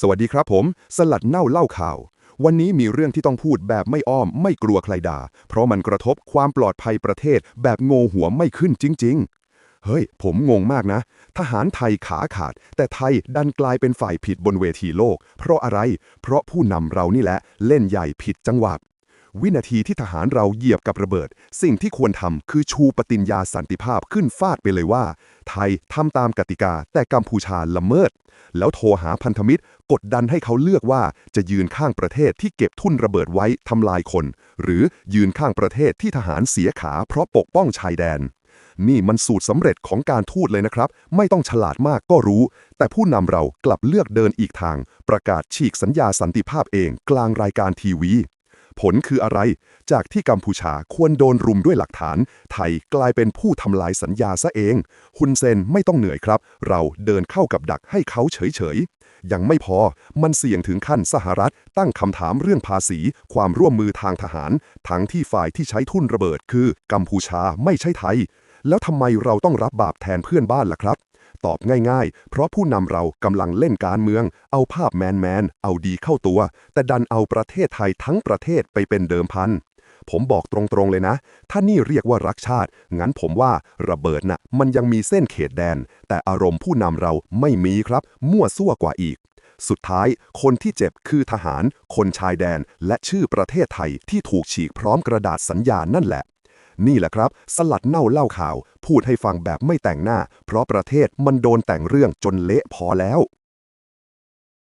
สวัสดีครับผม สลัดเน่าเล่าข่าว วันนี้มีเรื่องที่ต้องพูดแบบไม่อ้อม ไม่กลัวใครด่า เพราะมันกระทบความปลอดภัยประเทศ แบบโงหัวไม่ขึ้นจริง ๆ เฮ้ย ผมงงมากนะ ทหารไทยขาขาด แต่ไทยดันกลายเป็นฝ่ายผิดบนเวทีโลก เพราะอะไร เพราะผู้นำเรานี่แหละ เล่นใหญ่ผิดจังหวะ วินาทีที่ทหารเราเหยียบกับระเบิด สิ่งที่ควรทำคือชูปฏิญญาสันติภาพขึ้นฟาดไปเลยว่า ไทยทำตามกติกาแต่กัมพูชาละเมิด แล้วโทรหาพันธมิตร กดดันให้เขาเลือกว่าจะยืนข้างประเทศที่เก็บทุ่นระเบิดไว้ทำลายคน หรือยืนข้างประเทศที่ทหารเสียขาเพราะปกป้องชายแดนนี่มันสูตรสำเร็จของการทูตเลยนะครับ ไม่ต้องฉลาดมากก็รู้ แต่ผู้นำเรากลับเลือกเดินอีกทาง ประกาศฉีกสัญญาสันติภาพเองกลางรายการทีวี ผลคืออะไร จากที่กัมพูชาควรโดนรุมด้วยหลักฐาน ไทยกลายเป็นผู้ทำลายสัญญาซะเอง ฮุนเซนไม่ต้องเหนื่อยครับ เราเดินเข้ากับดักให้เขาเฉยๆ ยังไม่พอ มันเสี่ยงถึงขั้นสหรัฐ ตั้งคำถามเรื่องภาษี ความร่วมมือทางทหาร ทั้งที่ฝ่ายที่ใช้ทุนระเบิด คือกัมพูชาไม่ใช่ไทย แล้วทำไมเราต้องรับบาปแทนเพื่อนบ้านล่ะครับ ตอบง่ายๆ เพราะผู้นำเรากำลังเล่นการเมือง เอาภาพแมนๆ เอาดีเข้าตัว แต่ดันเอาประเทศไทยทั้งประเทศไปเป็นเดิมพัน ผมบอกตรงๆเลยนะ ถ้านี่เรียกว่ารักชาติ งั้นผมว่าระเบิดน่ะมันยังมีเส้นเขตแดน แต่อารมณ์ผู้นำเราไม่มีครับ มั่วซั่วกว่าอีกสุดท้าย คนที่เจ็บคือทหาร คนชายแดน และชื่อประเทศไทยที่ถูกฉีกพร้อมกระดาษสัญญานั่นแหละ นี่แหละครับ สลัดเน่าเล่าข่าว พูดให้ฟังแบบไม่แต่งหน้า เพราะประเทศมันโดนแต่งเรื่องจนเละพอแล้ว